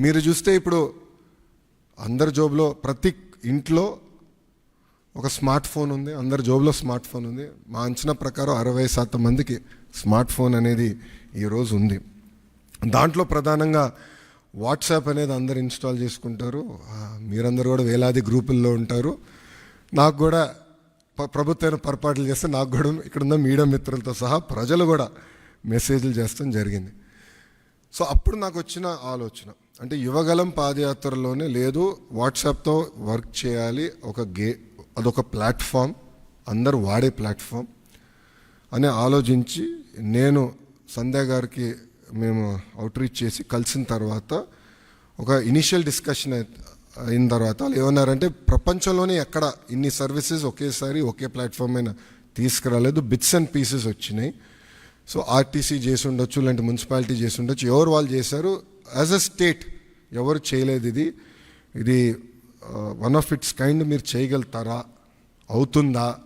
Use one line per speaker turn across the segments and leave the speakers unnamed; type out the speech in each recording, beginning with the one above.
మీరు చూస్తే ఇప్పుడు అందరి జోబులో ప్రతి ఇంట్లో ఒక స్మార్ట్ ఫోన్ ఉంది అందరి జోబులో స్మార్ట్ ఫోన్ ఉంది. మా అంచనా ప్రకారం అరవై శాతం మందికి స్మార్ట్ ఫోన్ అనేది ఈరోజు ఉంది. దాంట్లో ప్రధానంగా వాట్సాప్ అనేది అందరు ఇన్స్టాల్ చేసుకుంటారు. మీరందరూ కూడా వేలాది గ్రూపుల్లో ఉంటారు. నాకు కూడా ప్రభుత్వం పొరపాట్లు చేస్తే నాకు కూడా ఇక్కడ ఉన్న మీడియా మిత్రులతో సహా ప్రజలు కూడా మెసేజ్లు చేస్తాం జరిగింది. సో అప్పుడు నాకు వచ్చిన ఆలోచన. అంటే యువగలం పాదయాత్రలోనే లేదు వాట్సాప్తో వర్క్ చేయాలి ఒక గే అదొక ప్లాట్ఫామ్ అందరూ వాడే ప్లాట్ఫామ్ అని ఆలోచించి నేను సంధ్య గారికి మేము అవుట్రీచ్ చేసి కలిసిన తర్వాత ఒక ఇనిషియల్ డిస్కషన్ అయిన తర్వాత వాళ్ళు ఏమన్నారంటే ప్రపంచంలోనే ఎక్కడ ఇన్ని సర్వీసెస్ ఒకేసారి ఒకే ప్లాట్ఫామ్ అయినా తీసుకురాలేదు బిట్స్ అండ్ పీసెస్ వచ్చినాయి. సో ఆర్టీసీ చేసి ఉండొచ్చు లేదంటే మున్సిపాలిటీ చేసి ఉండొచ్చు ఎవరు వాళ్ళు చేశారు? యాజ్ అ స్టేట్ ఎవరు చేయలేదు ఇది. ఇది వన్ ఆఫ్ ఇట్స్ కైండ్ మీరు చేయగలుగుతారా? అవుతుందా?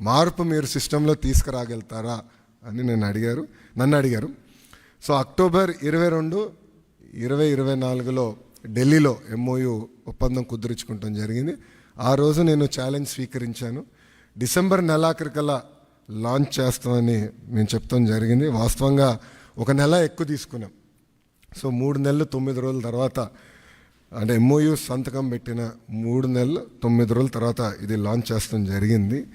మార్పు మీరు సిస్టంలో తీసుకురాగలుగుతారా? అని నేను అడిగారు. నన్ను అడిగారు. సో అక్టోబర్ ఇరవై రెండు ఇరవై ఇరవై నాలుగులో ఢిల్లీలో ఎంఓయు ఒప్పందం కుదుర్చుకుంటాం జరిగింది. ఆ రోజు నేను ఛాలెంజ్ స్వీకరించాను. డిసెంబర్ నెలాఖరికల్లా లాంచ్ చేస్తామని మేము చెప్తాం జరిగింది. వాస్తవంగా ఒక నెల ఎక్కువ తీసుకున్నాం. సో మూడు నెలలు తొమ్మిది రోజుల తర్వాత అంటే ఎంఓయూ సంతకం పెట్టిన మూడు నెలలు తొమ్మిది రోజుల తర్వాత ఇది లాంచ్ చేస్తాం జరిగింది.